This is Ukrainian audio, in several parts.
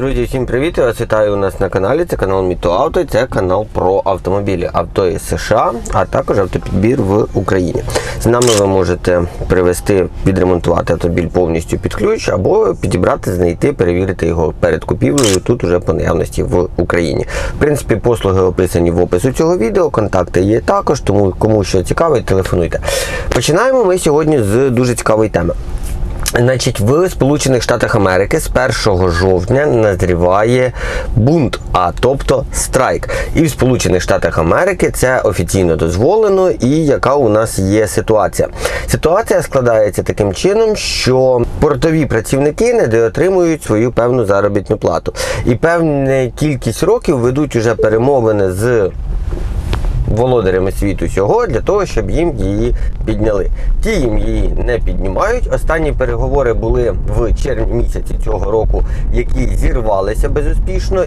Друзі, всім привіт! Я вас вітаю у нас на каналі. Це канал Міто Авто, це канал про автомобілі, авто із США, а також автопідбір в Україні. З нами ви можете привезти, підремонтувати автомобіль повністю під ключ, або підібрати, знайти, перевірити його перед купівлею тут уже по наявності в Україні. В принципі, послуги описані в опису цього відео. Контакти є також, тому кому що цікавить, телефонуйте. Починаємо ми сьогодні з дуже цікавої теми. Значить, в Сполучених Штатах Америки з 1 жовтня назріває бунт, а тобто страйк. І в Сполучених Штатах Америки це офіційно дозволено. І яка у нас є ситуація? Ситуація складається таким чином, що портові працівники не отримують свою певну заробітну плату. І певна кількість років ведуть уже перемовини з володарями світу всього для того, щоб їм її підняли. Ті їм її не піднімають. Останні переговори були в червні місяці цього року, які зірвалися безуспішно.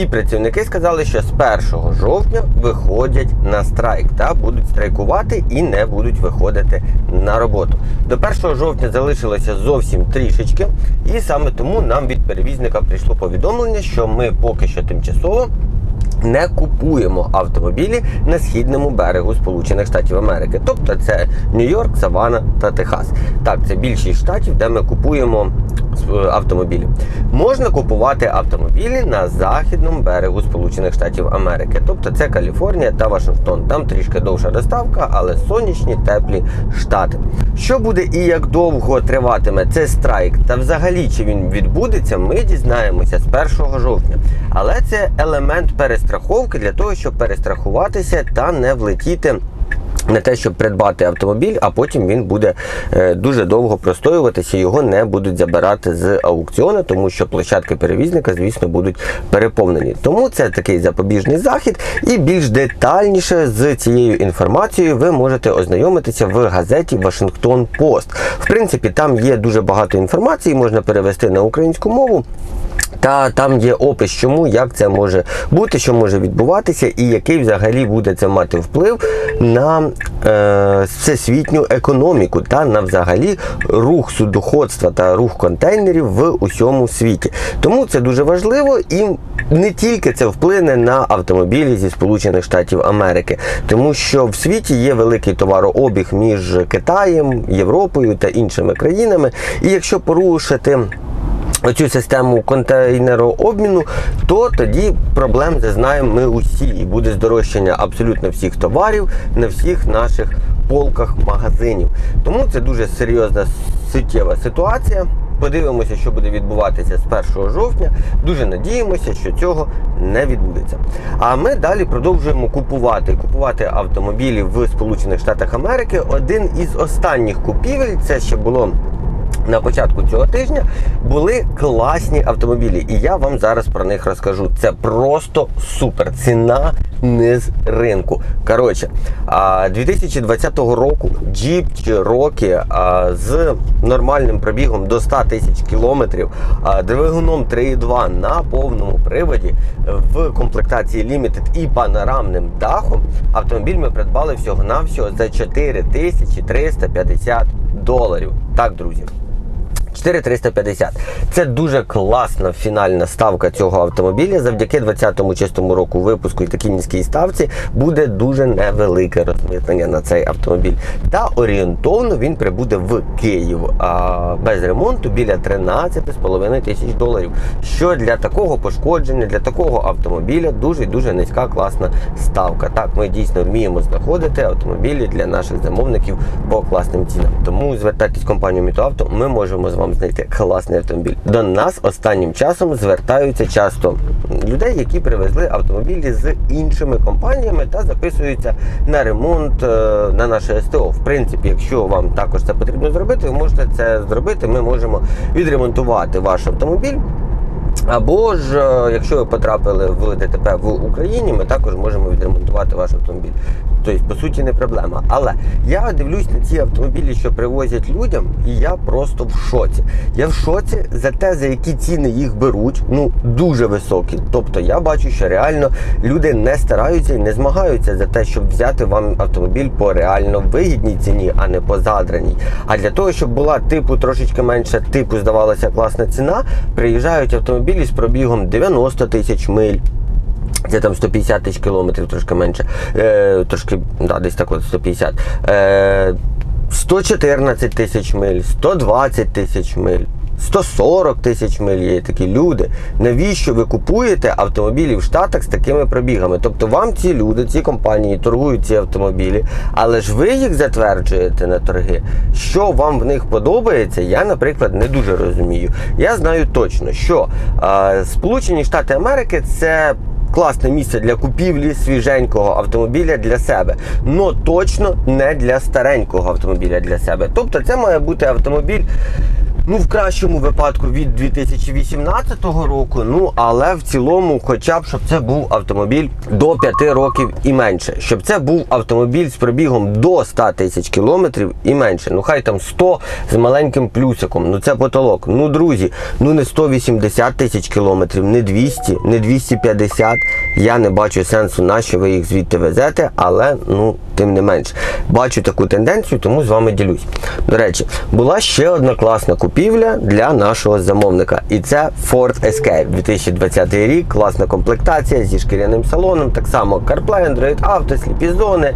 І працівники сказали, що з 1 жовтня виходять на страйк та будуть страйкувати і не будуть виходити на роботу. До 1 жовтня залишилося зовсім трішечки, і саме тому нам від перевізника прийшло повідомлення, що ми поки що тимчасово не купуємо автомобілі на східному берегу Сполучених Штатів Америки. Тобто це Нью-Йорк, Савана та Техас. Так, це більшість штатів, де ми купуємо е, автомобілі. Можна купувати автомобілі на західному берегу Сполучених Штатів Америки. Тобто це Каліфорнія та Вашингтон. Там трішки довша доставка, але сонячні теплі штати. Що буде і як довго триватиме цей страйк, та взагалі чи він відбудеться, ми дізнаємося з 1 жовтня. Але це елемент перестраховки для того, щоб перестрахуватися та не влетіти. На те, щоб придбати автомобіль, а потім він буде е, дуже довго простоюватися, його не будуть забирати з аукціону, тому що площадки перевізника, звісно, будуть переповнені. Тому це такий запобіжний захід, і більш детальніше з цією інформацією ви можете ознайомитися в газеті Вашингтон Пост. В принципі, там є дуже багато інформації, можна перевести на українську мову. Та там є опис, чому, як це може бути, що може відбуватися, і який взагалі буде це мати вплив на е, всесвітню економіку та на взагалі рух судоходства та рух контейнерів в усьому світі. Тому це дуже важливо і не тільки це вплине на автомобілі зі Сполучених Штатів Америки, тому що в світі є великий товарообіг між Китаєм, Європою та іншими країнами. І якщо порушити Оцю систему контейнерообміну, то тоді проблем зазнаємо ми усі, і буде здорожчання абсолютно всіх товарів на всіх наших полках магазинів. Тому це дуже серйозна суттєва ситуація. Подивимося, що буде відбуватися з 1 жовтня. Дуже надіємося, що цього не відбудеться. А ми далі продовжуємо купувати купувати автомобілі в Сполучених Штатах Америки. Один із останніх купівель це ще було на початку цього тижня були класні автомобілі, і я вам зараз про них розкажу. Це просто супер. Ціна не з ринку. Коротше, 2020 року Jeep Cherokee з нормальним пробігом до 100 тисяч кілометрів, двигуном 3.2 на повному приводі в комплектації Limited і панорамним дахом. Автомобіль ми придбали всього-навсього за 4350 доларів. Так, друзі. 4350. Це дуже класна фінальна ставка цього автомобіля. Завдяки 20-му чистому року випуску і такій низькій ставці буде дуже невелике розмитнення на цей автомобіль. Та орієнтовно він прибуде в Київ а, без ремонту біля 13,5 тисяч доларів. Що для такого пошкодження, для такого автомобіля дуже дуже низька класна ставка. Так, ми дійсно вміємо знаходити автомобілі для наших замовників по класним цінам. Тому звертайтесь в компанію Мітоавто, ми можемо з вами знайти класний автомобіль. До нас останнім часом звертаються часто людей, які привезли автомобілі з іншими компаніями та записуються на ремонт е, на наше СТО. В принципі, якщо вам також це потрібно зробити, ви можете це зробити. Ми можемо відремонтувати ваш автомобіль. Або ж, е, якщо ви потрапили в ДТП в Україні, ми також можемо відремонтувати ваш автомобіль. Тобто, по суті, не проблема. Але я дивлюсь на ці автомобілі, що привозять людям, і я просто в шоці. Я в шоці за те, за які ціни їх беруть, ну дуже високі. Тобто я бачу, що реально люди не стараються і не змагаються за те, щоб взяти вам автомобіль по реально вигідній ціні, а не по задраній. А для того, щоб була типу трошечки менше, типу здавалася класна ціна, приїжджають автомобілі автомобілі з пробігом 90 тисяч миль. Це там 150 тисяч кілометрів, трошки менше. Е, трошки, да, десь так от 150. Е, 114 тисяч миль, 120 тисяч миль. 140 тисяч миль є такі люди. Навіщо ви купуєте автомобілі в Штатах з такими пробігами? Тобто вам ці люди, ці компанії торгують ці автомобілі, але ж ви їх затверджуєте на торги. Що вам в них подобається, я, наприклад, не дуже розумію. Я знаю точно, що е, Сполучені Штати Америки це класне місце для купівлі свіженького автомобіля для себе. но точно не для старенького автомобіля для себе. Тобто це має бути автомобіль. Ну, в кращому випадку від 2018 року, ну але в цілому, хоча б щоб це був автомобіль до 5 років і менше. Щоб це був автомобіль з пробігом до 100 тисяч кілометрів і менше. Ну хай там 100 з маленьким плюсиком. Ну це потолок. Ну, друзі, ну не 180 тисяч кілометрів, не 200, не 250. Я не бачу сенсу, на ви їх звідти везете, але ну тим не менш. Бачу таку тенденцію, тому з вами ділюсь. До речі, була ще одна класна купівля для нашого замовника. І це Ford Escape 2020 рік, класна комплектація зі шкіряним салоном, так само CarPlay, Android Auto, сліпі зони,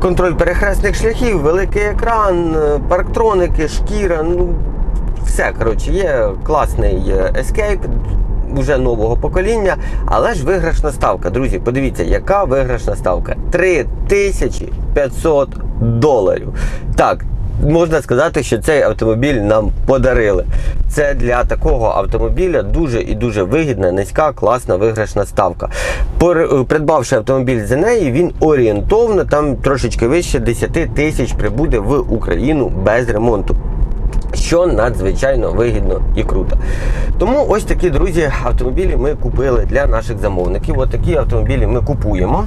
контроль перехресних шляхів, великий екран, е, парктроники, шкіра. Ну, все, коротше, є класний е, Escape уже нового покоління, але ж виграшна ставка. Друзі, подивіться, яка виграшна ставка? 3500 доларів. Так. Можна сказати, що цей автомобіль нам подарили. Це для такого автомобіля дуже і дуже вигідна, низька, класна виграшна ставка. Придбавши автомобіль за неї, він орієнтовно там трошечки вище 10 тисяч прибуде в Україну без ремонту що надзвичайно вигідно і круто. Тому ось такі друзі автомобілі ми купили для наших замовників. Ось такі автомобілі ми купуємо.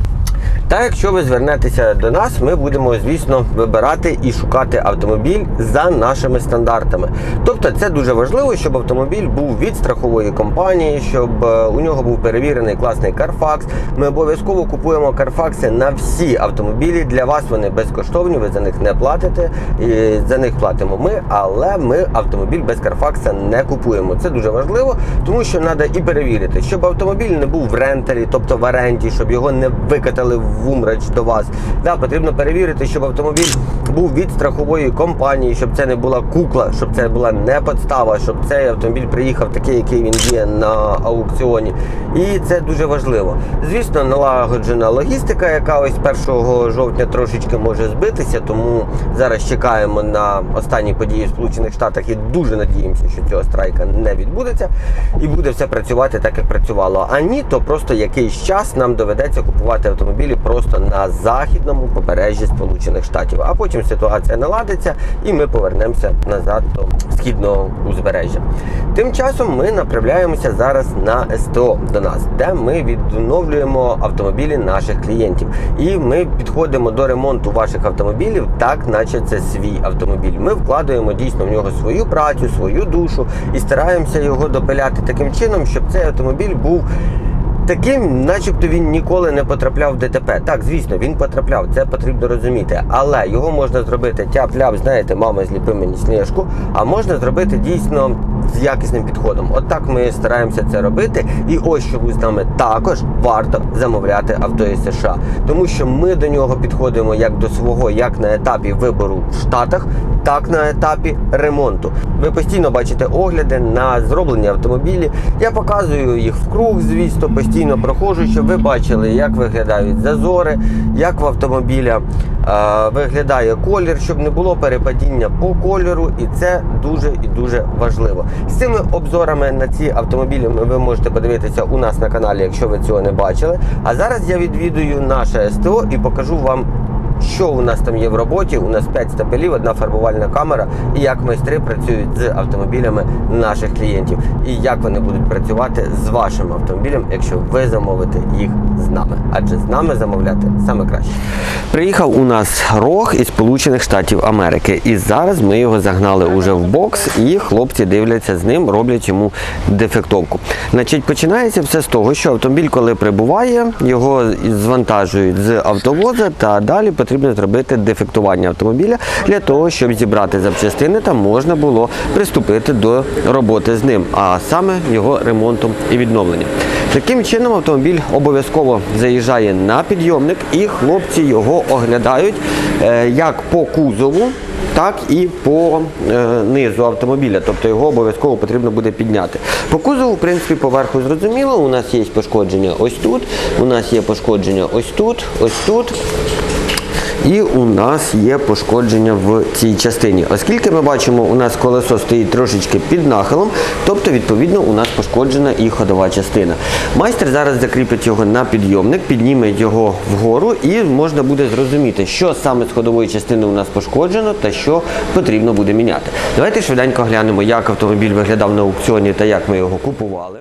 Та якщо ви звернетеся до нас, ми будемо, звісно, вибирати і шукати автомобіль за нашими стандартами. Тобто, це дуже важливо, щоб автомобіль був від страхової компанії, щоб е, у нього був перевірений класний Carfax. Ми обов'язково купуємо Carfax на всі автомобілі. Для вас вони безкоштовні, ви за них не платите. І за них платимо ми, але ми автомобіль без Carfax не купуємо. Це дуже важливо, тому що треба і перевірити, щоб автомобіль не був в ренталі, тобто в оренді, щоб його не викатали в умрач до вас. Да, потрібно перевірити, щоб автомобіль був від страхової компанії, щоб це не була кукла, щоб це була не подстава, щоб цей автомобіль приїхав такий, який він є на аукціоні. І це дуже важливо. Звісно, налагоджена логістика, яка ось 1 жовтня трошечки може збитися, тому зараз чекаємо на останні події в Сполучених Штатах і дуже надіємося, що цього страйка не відбудеться і буде все працювати так, як працювало. А ні, то просто якийсь час нам доведеться купувати автомобілі просто на західному побережжі Сполучених Штатів. А потім ситуація наладиться і ми повернемося назад до східного узбережжя. Тим часом ми направляємося зараз на СТО до нас, де ми відновлюємо автомобілі наших клієнтів. І ми підходимо до ремонту ваших автомобілів, так наче це свій автомобіль. Ми вкладаємо дійсно в нього свою працю, свою душу і стараємося його допиляти таким чином, щоб цей автомобіль був. Таким, начебто, він ніколи не потрапляв в ДТП. Так, звісно, він потрапляв, це потрібно розуміти. Але його можна зробити тяп-ляп, знаєте, мама зліпи мені сніжку, а можна зробити дійсно з якісним підходом. От так ми стараємося це робити. І ось чому з нами також варто замовляти авто із США, тому що ми до нього підходимо як до свого, як на етапі вибору в Штатах, так на етапі ремонту. Ви постійно бачите огляди на зроблені автомобілі. Я показую їх вкруг, звісно, постійно проходжу, щоб ви бачили, як виглядають зазори, як в автомобіля е, виглядає колір, щоб не було перепадіння по кольору, і це дуже і дуже важливо. З цими обзорами на ці автомобілі ви можете подивитися у нас на каналі, якщо ви цього не бачили. А зараз я відвідую наше СТО і покажу вам. Що у нас там є в роботі? У нас 5 стапелів, одна фарбувальна камера, і як майстри працюють з автомобілями наших клієнтів, і як вони будуть працювати з вашим автомобілем, якщо ви замовите їх з нами. Адже з нами замовляти саме краще. Приїхав у нас рог із Сполучених Штатів Америки, і зараз ми його загнали уже в бокс, і хлопці дивляться з ним, роблять йому дефектовку. Значить, починається все з того, що автомобіль, коли прибуває, його звантажують з автовоза, та далі потрібно зробити дефектування автомобіля для того, щоб зібрати запчастини та можна було приступити до роботи з ним, а саме його ремонтом і відновленням. Таким чином автомобіль обов'язково заїжджає на підйомник і хлопці його оглядають е, як по кузову, так і по е, низу автомобіля, тобто його обов'язково потрібно буде підняти. По кузову, в принципі, поверху зрозуміло, у нас є пошкодження ось тут, у нас є пошкодження ось тут, ось тут. І у нас є пошкодження в цій частині. Оскільки ми бачимо, у нас колесо стоїть трошечки під нахилом, тобто, відповідно, у нас пошкоджена і ходова частина. Майстер зараз закріпить його на підйомник, підніме його вгору і можна буде зрозуміти, що саме з ходової частини у нас пошкоджено та що потрібно буде міняти. Давайте швиденько глянемо, як автомобіль виглядав на аукціоні та як ми його купували.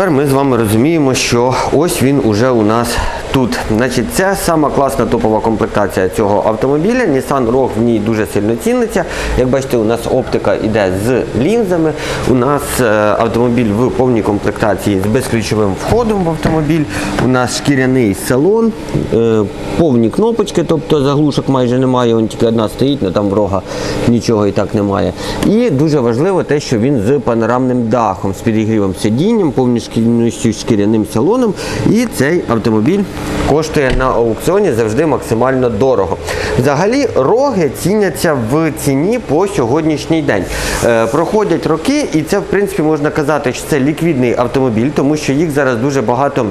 Тепер ми з вами розуміємо, що ось він уже у нас тут. Значить, це сама класна топова комплектація цього автомобіля. Nissan Rogue в ній дуже сильно ціниться. Як бачите, у нас оптика йде з лінзами. У нас е, автомобіль в повній комплектації з безключовим входом в автомобіль. У нас шкіряний салон, е, повні кнопочки, тобто заглушок майже немає, вон тільки одна стоїть, але там врога нічого і так немає. І дуже важливо те, що він з панорамним дахом, з підігрівом сидінням, повністю шкіряним салоном. І цей автомобіль коштує на аукціоні завжди максимально дорого. Взагалі, роги ціняться в ціні по сьогоднішній день. Е, проходять роки, і це в принципі можна казати, що це ліквідний автомобіль, тому що їх зараз дуже багато.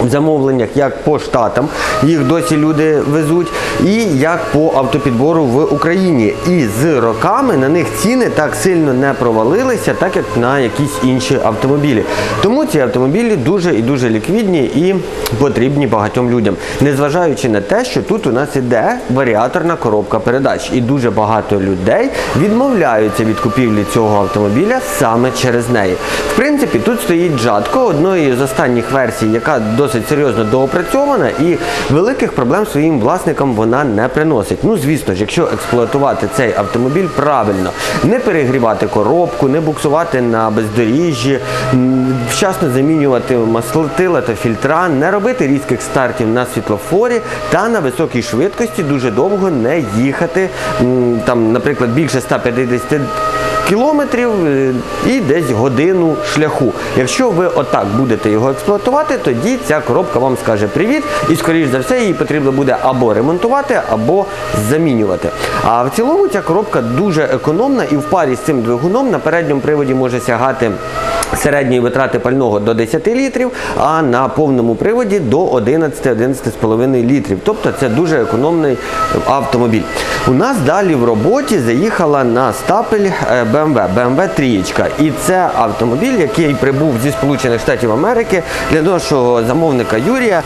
В замовленнях як по штатам, їх досі люди везуть, і як по автопідбору в Україні. І з роками на них ціни так сильно не провалилися, так як на якісь інші автомобілі. Тому ці автомобілі дуже і дуже ліквідні і потрібні багатьом людям. Незважаючи на те, що тут у нас іде варіаторна коробка передач, і дуже багато людей відмовляються від купівлі цього автомобіля саме через неї. В принципі, тут стоїть Джатко, одної з останніх версій, яка досить серйозно доопрацьована, і великих проблем своїм власникам вона не приносить. Ну, звісно ж, якщо експлуатувати цей автомобіль правильно, не перегрівати коробку, не буксувати на бездоріжжі, вчасно замінювати маслотила та фільтра, не робити різких стартів на світлофорі та на високій швидкості дуже довго не їхати, там, наприклад, більше 150 кілометрів е, і десь годину шляху. Якщо ви отак будете його експлуатувати, тоді ця коробка вам скаже привіт, і скоріш за все її потрібно буде або ремонтувати, або замінювати. А в цілому ця коробка дуже економна і в парі з цим двигуном на передньому приводі може сягати. Середньої витрати пального до 10 літрів, а на повному приводі до 11-11,5 літрів. Тобто це дуже економний автомобіль. У нас далі в роботі заїхала на стапель е, BMW, BMW 3. І це автомобіль, який прибув зі Сполучених Штатів Америки для нашого замовника Юрія.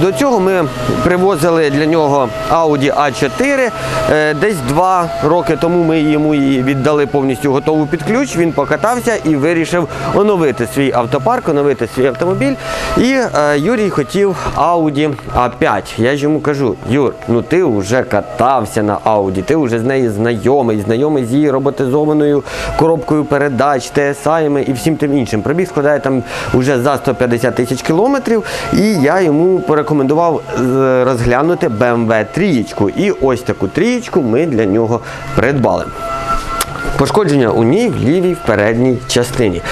До цього ми привозили для нього Audi A4. Е, Десь два роки тому ми йому її віддали повністю готову під ключ. Він покатався і вирішив оновити свій автопарк, оновити свій автомобіль. І е, Юрій хотів Audi A5. Я ж йому кажу, Юр, ну ти вже катався на Audi, ти вже з нею знайомий, знайомий з її роботизованою коробкою передач, TSI і всім тим іншим. Пробіг складає там вже за 150 тисяч кілометрів. І я йому порекомендував е, розглянути BMW 3. І ось таку трієчку ми для нього придбали. Пошкодження у ній в лівій в передній частині.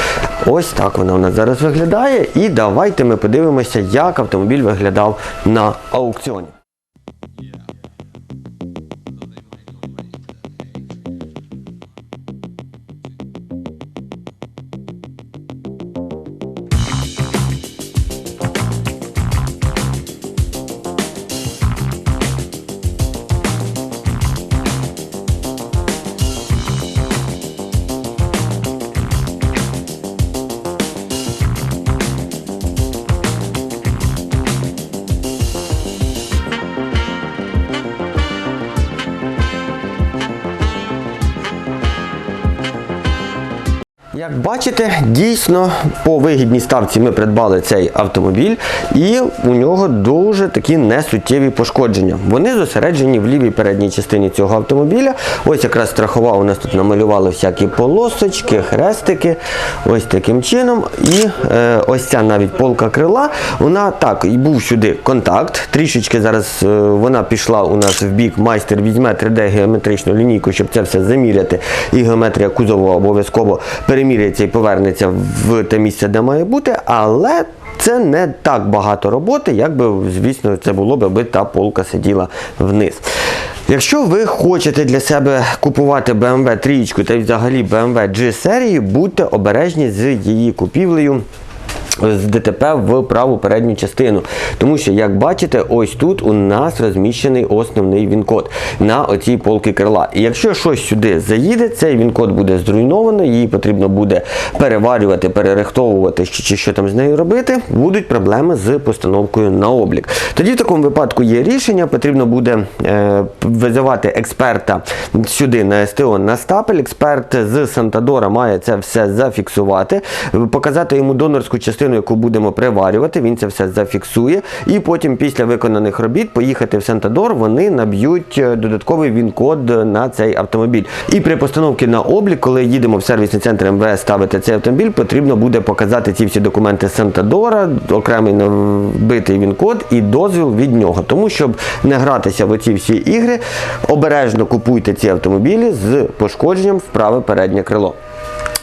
Ось так вона у нас зараз виглядає. І давайте ми подивимося, як автомобіль виглядав на аукціоні. Бачите, дійсно по вигідній ставці ми придбали цей автомобіль, і у нього дуже такі несуттєві пошкодження. Вони зосереджені в лівій передній частині цього автомобіля. Ось якраз страхова у нас тут намалювала всякі полосочки, хрестики. Ось таким чином. І е, ось ця навіть полка крила. Вона так, і був сюди контакт. Трішечки зараз е, вона пішла у нас в бік. Майстер візьме 3D геометричну лінійку, щоб це все заміряти. І геометрія кузову обов'язково переміряється і повернеться в те місце, де має бути. Але це не так багато роботи, як би, звісно, це було б, аби та полка сиділа вниз. Якщо ви хочете для себе купувати BMW 3 та взагалі BMW G серії, будьте обережні з її купівлею. З ДТП в праву передню частину. Тому що, як бачите, ось тут у нас розміщений основний він-код на оцій полки крила. І якщо щось сюди заїде, цей він-код буде зруйновано, її потрібно буде переварювати, перерихтовувати, чи, чи що там з нею робити, будуть проблеми з постановкою на облік. Тоді в такому випадку є рішення, потрібно буде е, визивати експерта сюди на СТО на стапель. Експерт з Сантадора має це все зафіксувати, показати йому донорську частину, яку будемо приварювати. Він це все зафіксує. І потім, після виконаних робіт, поїхати в Сантадор, вони наб'ють е, додатковий він-код на цей автомобіль. І при постановці на облік, коли їдемо в сервісний центр МВС ставити цей автомобіль, потрібно буде показати ці всі документи Сантадора, окремий набитий він-код і дозвіл від нього. Тому щоб не гратися в оці всі ігри, обережно купуйте ці автомобілі з пошкодженням в праве переднє крило.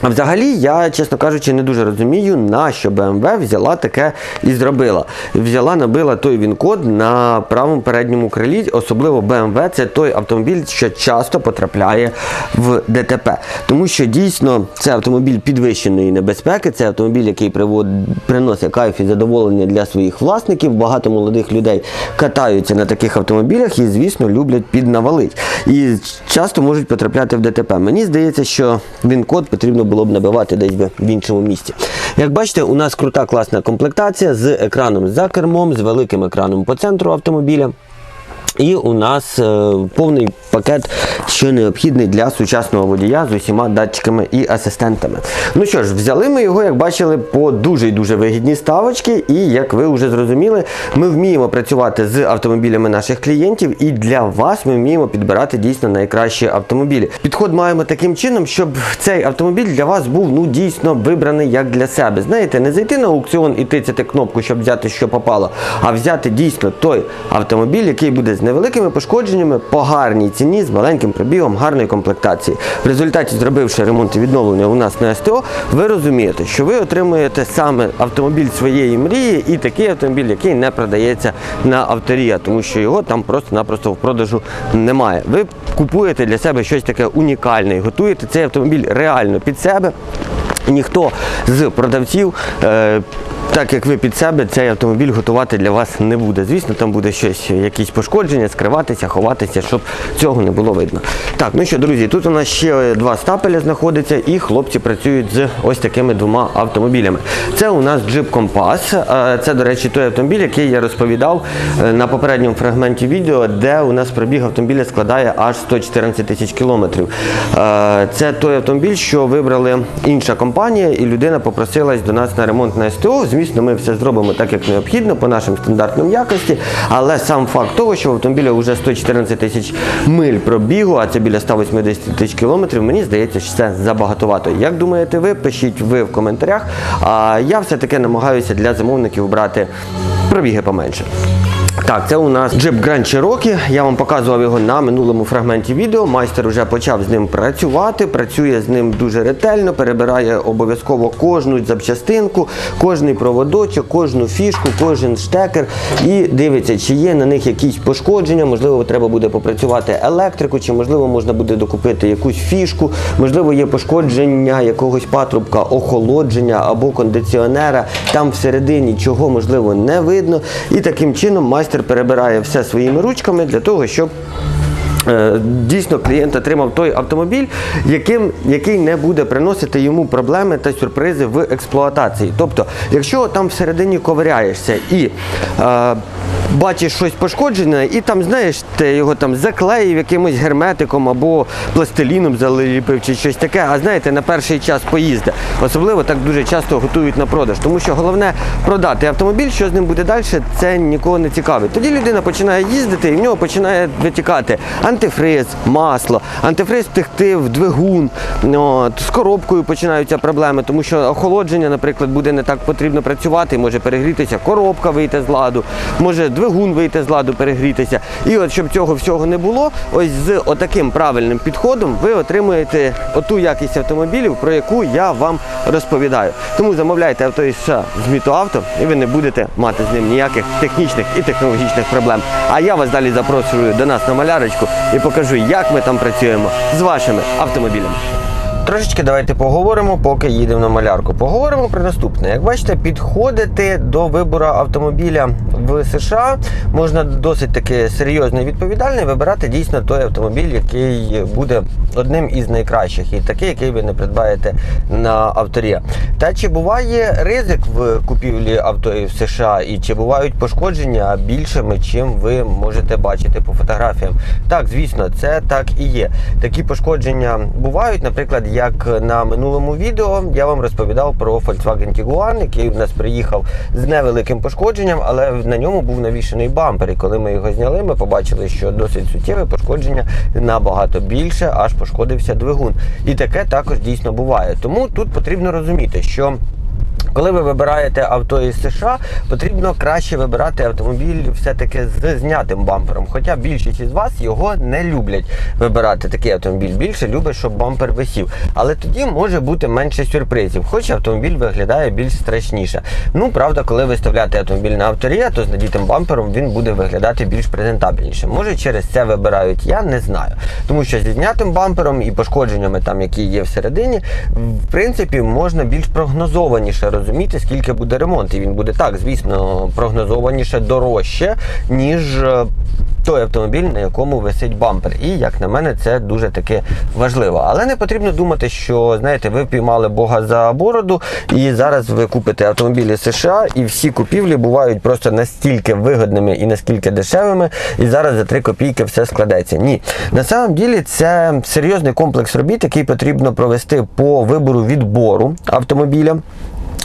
А взагалі, я, чесно кажучи, не дуже розумію, на що BMW взяла таке і зробила. Взяла, набила той він-код на правому передньому крилі, особливо BMW це той автомобіль, що часто потрапляє в ДТП. Тому що дійсно це автомобіль підвищеної небезпеки, це автомобіль, який привод... приносить кайф і задоволення для своїх власників. Багато молодих людей катаються на таких автомобілях і, звісно, люблять піднавалить. І часто можуть потрапляти в ДТП. Мені здається, що він-код потрібно було б набивати десь би в іншому місці. Як бачите, у нас крута класна комплектація з екраном за кермом, з великим екраном по центру автомобіля. І у нас е, повний пакет, що необхідний для сучасного водія з усіма датчиками і асистентами. Ну що ж, взяли ми його, як бачили, по дуже і дуже вигідні ставочки. І як ви вже зрозуміли, ми вміємо працювати з автомобілями наших клієнтів, і для вас ми вміємо підбирати дійсно найкращі автомобілі. Підход маємо таким чином, щоб цей автомобіль для вас був ну дійсно вибраний як для себе. Знаєте, не зайти на аукціон і тицяти кнопку, щоб взяти що попало, а взяти дійсно той автомобіль, який буде з невеликими пошкодженнями по гарній ціні, з маленьким пробігом, гарної комплектації. В результаті, зробивши ремонт і відновлення у нас на СТО, ви розумієте, що ви отримуєте саме автомобіль своєї мрії і такий автомобіль, який не продається на авторія, тому що його там просто-напросто в продажу немає. Ви купуєте для себе щось таке унікальне і готуєте цей автомобіль реально під себе. Ніхто з продавців, е, так як ви під себе, цей автомобіль готувати для вас не буде. Звісно, там буде щось, якісь пошкодження, скриватися, ховатися, щоб цього не було видно. Так, ну що, друзі, тут у нас ще два стапеля знаходяться, і хлопці працюють з ось такими двома автомобілями. Це у нас Jeep Compass. Е, Це, до речі, той автомобіль, який я розповідав е, на попередньому фрагменті відео, де у нас пробіг автомобіля складає аж 114 тисяч кілометрів. Е, Це той автомобіль, що вибрали інша компанія, і людина попросилась до нас на ремонт на СТО. Звісно, ми все зробимо так, як необхідно, по нашим стандартним якості. Але сам факт того, що в автомобіля вже 114 тисяч миль пробігу, а це біля 180 тисяч кілометрів, мені здається, що це забагатовато. Як думаєте ви? Пишіть ви в коментарях. А я все-таки намагаюся для замовників брати пробіги поменше. Так, це у нас Jeep Grand Cherokee. Я вам показував його на минулому фрагменті відео. Майстер вже почав з ним працювати, працює з ним дуже ретельно, перебирає обов'язково кожну запчастинку, кожний проводочок, кожну фішку, кожен штекер і дивиться, чи є на них якісь пошкодження. Можливо, треба буде попрацювати електрику, чи можливо можна буде докупити якусь фішку, можливо, є пошкодження якогось патрубка, охолодження або кондиціонера. Там всередині чого можливо не видно. І таким чином майстер перебирає все своїми ручками для того, щоб дійсно клієнт отримав той автомобіль, яким, який не буде приносити йому проблеми та сюрпризи в експлуатації. Тобто, якщо там всередині ковиряєшся і е, бачиш щось пошкоджене, і там, знаєш, ти його там заклеїв якимось герметиком або пластиліном заліпив чи щось таке, а знаєте, на перший час поїзди. Особливо так дуже часто готують на продаж. Тому що головне продати автомобіль, що з ним буде далі, це нікого не цікавить. Тоді людина починає їздити і в нього починає витікати антифриз, масло, антифриз втекти в двигун. От, з коробкою починаються проблеми, тому що охолодження, наприклад, буде не так потрібно працювати, може перегрітися коробка вийти з ладу, може двигун вийти з ладу, перегрітися. І от щоб цього всього не було, ось з отаким правильним підходом ви отримуєте оту якість автомобілів, про яку я вам розповідаю. Тому замовляйте авто із США з Мітоавто, і ви не будете мати з ним ніяких технічних і технологічних проблем. А я вас далі запрошую до нас на малярочку і покажу, як ми там працюємо з вашими автомобілями. Трошечки давайте поговоримо, поки їдемо на малярку. Поговоримо про наступне. Як бачите, підходити до вибору автомобіля в США можна досить таки серйозно і відповідально вибирати дійсно той автомобіль, який буде одним із найкращих, і такий, який ви не придбаєте на авторі. Та чи буває ризик в купівлі авто в США, і чи бувають пошкодження більшими, чим ви можете бачити по фотографіям? Так, звісно, це так і є. Такі пошкодження бувають, наприклад, як на минулому відео я вам розповідав про Volkswagen Tiguan, який в нас приїхав з невеликим пошкодженням, але на ньому був навішений бампер. І коли ми його зняли, ми побачили, що досить суттєве пошкодження набагато більше, аж пошкодився двигун. І таке також дійсно буває. Тому тут потрібно розуміти, що. Коли ви вибираєте авто із США, потрібно краще вибирати автомобіль все-таки з знятим бампером. Хоча більшість із вас його не люблять вибирати такий автомобіль. Більше любить, щоб бампер висів. Але тоді може бути менше сюрпризів, хоч автомобіль виглядає більш страшніше. Ну, правда, коли виставляти автомобіль на авторія, то з надітим бампером він буде виглядати більш презентабельніше. Може, через це вибирають, я не знаю. Тому що зі знятим бампером і пошкодженнями, там, які є всередині, в принципі, можна більш прогнозованіше розуміти, скільки буде ремонт. І він буде так, звісно, прогнозованіше дорожче, ніж е, той автомобіль, на якому висить бампер. І, як на мене, це дуже таки важливо. Але не потрібно думати, що знаєте, ви впіймали Бога за бороду, і зараз ви купите автомобілі США, і всі купівлі бувають просто настільки вигодними і наскільки дешевими, і зараз за 3 копійки все складеться. Ні, на самом ділі це серйозний комплекс робіт, який потрібно провести по вибору відбору автомобіля.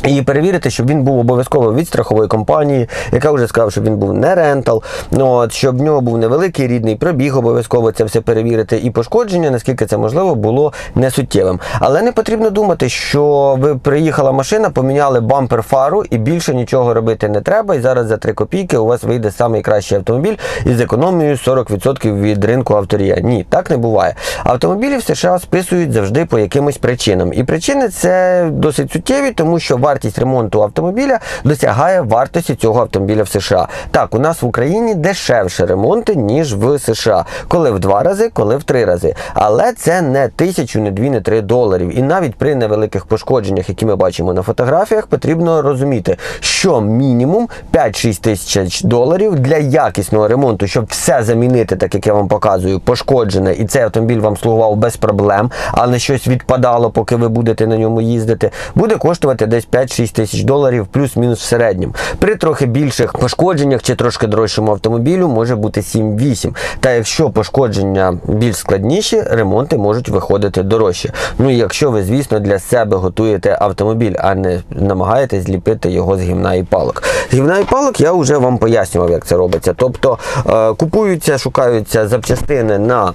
І перевірити, щоб він був обов'язково від страхової компанії, яка вже сказала, щоб він був не рентал, ну, от, щоб в нього був невеликий рідний пробіг, обов'язково це все перевірити. І пошкодження, наскільки це можливо, було несуттєвим. Але не потрібно думати, що ви приїхала машина, поміняли бампер фару і більше нічого робити не треба. І зараз за 3 копійки у вас вийде найкращий автомобіль із економією 40% від ринку авторія. Ні, так не буває. Автомобілі в США списують завжди по якимось причинам. І причини це досить суттєві, тому що вартість ремонту автомобіля досягає вартості цього автомобіля в США. Так, у нас в Україні дешевше ремонти, ніж в США. Коли в два рази, коли в три рази. Але це не тисячу, не дві, не три доларів. І навіть при невеликих пошкодженнях, які ми бачимо на фотографіях, потрібно розуміти, що мінімум 5-6 тисяч доларів для якісного ремонту, щоб все замінити, так як я вам показую, пошкоджене, і цей автомобіль вам слугував без проблем, а не щось відпадало, поки ви будете на ньому їздити, буде коштувати десь 5-6 тисяч доларів, плюс-мінус в середньому. При трохи більших пошкодженнях чи трошки дорожчому автомобілю може бути 7-8. Та якщо пошкодження більш складніші, ремонти можуть виходити дорожче. Ну і якщо ви, звісно, для себе готуєте автомобіль, а не намагаєтесь зліпити його з гімна і палок. З гімна і палок я вже вам пояснював, як це робиться. Тобто е, купуються, шукаються запчастини на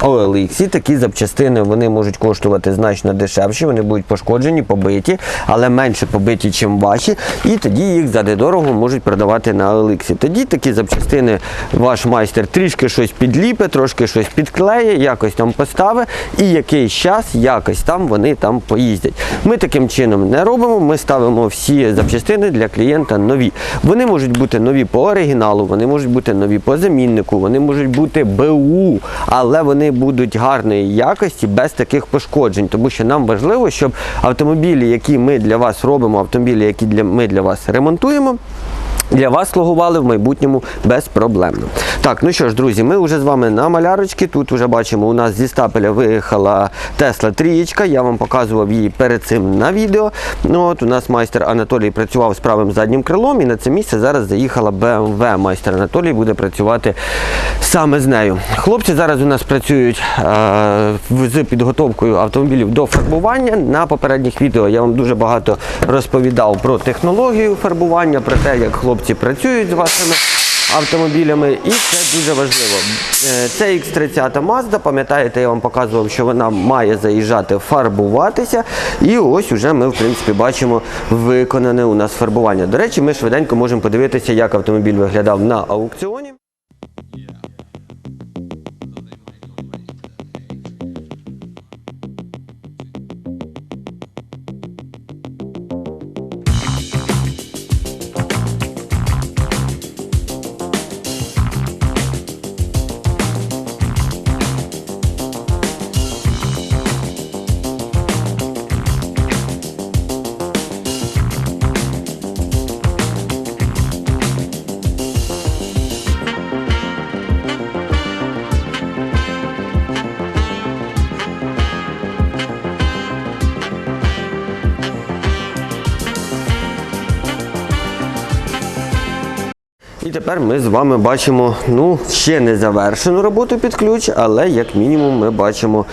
OLX. Такі запчастини вони можуть коштувати значно дешевші, вони будуть пошкоджені, побиті, але менше побиті, ніж ваші. І тоді їх за недорого можуть продавати на OLX. Тоді такі запчастини ваш майстер трішки щось підліпе, трошки щось підклеє, якось там поставить, і якийсь час якось там вони там поїздять. Ми таким чином не робимо. Ми ставимо всі запчастини для клієнта нові. Вони можуть бути нові по оригіналу, вони можуть бути нові по заміннику, вони можуть бути БУ, але вони будуть гарної якості без таких пошкоджень, тому що нам важливо, щоб автомобілі, які ми для вас робимо, автомобілі, які для ми для вас ремонтуємо. Для вас слугували в майбутньому безпроблемно. Так, ну що ж, друзі, ми вже з вами на малярочці. Тут вже бачимо, у нас зі стапеля виїхала Тесла трієчка. Я вам показував її перед цим на відео. Ну от у нас майстер Анатолій працював з правим заднім крилом, і на це місце зараз заїхала BMW. Майстер Анатолій буде працювати саме з нею. Хлопці зараз у нас працюють е, з підготовкою автомобілів до фарбування. На попередніх відео я вам дуже багато розповідав про технологію фарбування, про те, як хлопці працюють з вашими автомобілями, і це дуже важливо. Е, Це X30 Mazda, пам'ятаєте, я вам показував, що вона має заїжджати фарбуватися. І ось уже ми, в принципі, бачимо виконане у нас фарбування. До речі, ми швиденько можемо подивитися, як автомобіль виглядав на аукціоні. Тепер ми з вами бачимо ну, ще не завершену роботу під ключ, але як мінімум ми бачимо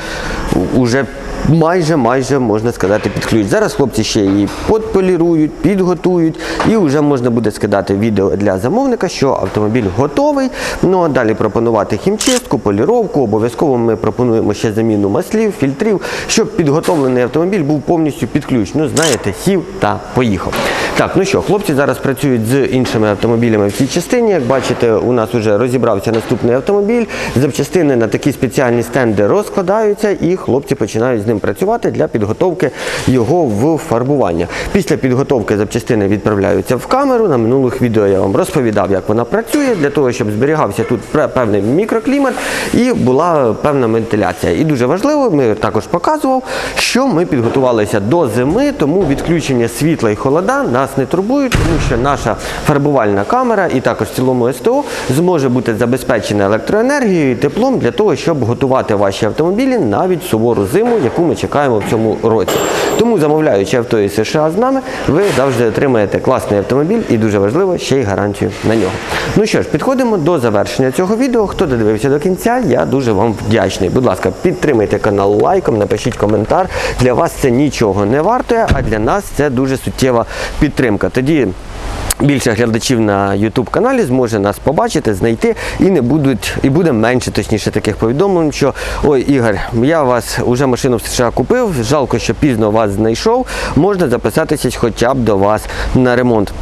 уже майже майже можна сказати під ключ. Зараз хлопці ще її подполірують, підготують, і вже можна буде скидати відео для замовника, що автомобіль готовий. Ну а далі пропонувати хімчистку, поліровку. Обов'язково ми пропонуємо ще заміну маслів, фільтрів, щоб підготовлений автомобіль був повністю під ключ. Ну, знаєте, сів та поїхав. Так, ну що, хлопці зараз працюють з іншими автомобілями в цій частині. Як бачите, у нас вже розібрався наступний автомобіль. Запчастини на такі спеціальні стенди розкладаються, і хлопці починають з ним працювати для підготовки його в фарбування. Після підготовки запчастини відправляються в камеру. На минулих відео я вам розповідав, як вона працює, для того, щоб зберігався тут певний мікроклімат і була певна вентиляція. І дуже важливо, ми також показував, що ми підготувалися до зими, тому відключення світла і холода нас не турбують, тому що наша фарбувальна камера і також в цілому СТО зможе бути забезпечена електроенергією і теплом для того, щоб готувати ваші автомобілі навіть в сувору зиму, яку ми чекаємо в цьому році. Тому замовляючи авто із США з нами, ви завжди отримаєте класний автомобіль і дуже важливо ще й гарантію на нього. Ну що ж, підходимо до завершення цього відео. Хто додивився до кінця, я дуже вам вдячний. Будь ласка, підтримайте канал лайком, напишіть коментар. Для вас це нічого не вартує, а для нас це дуже суттєва підтримка. Тоді Більше глядачів на YouTube каналі зможе нас побачити, знайти і не будуть, і буде менше точніше таких повідомлень, що ой, Ігор, я вас уже машину в США купив. Жалко, що пізно вас знайшов. Можна записатися хоча б до вас на ремонт.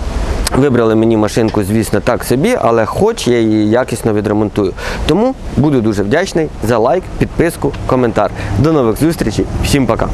Вибрали мені машинку, звісно, так собі, але хоч я її якісно відремонтую. Тому буду дуже вдячний за лайк, підписку, коментар. До нових зустрічей. Всім пока.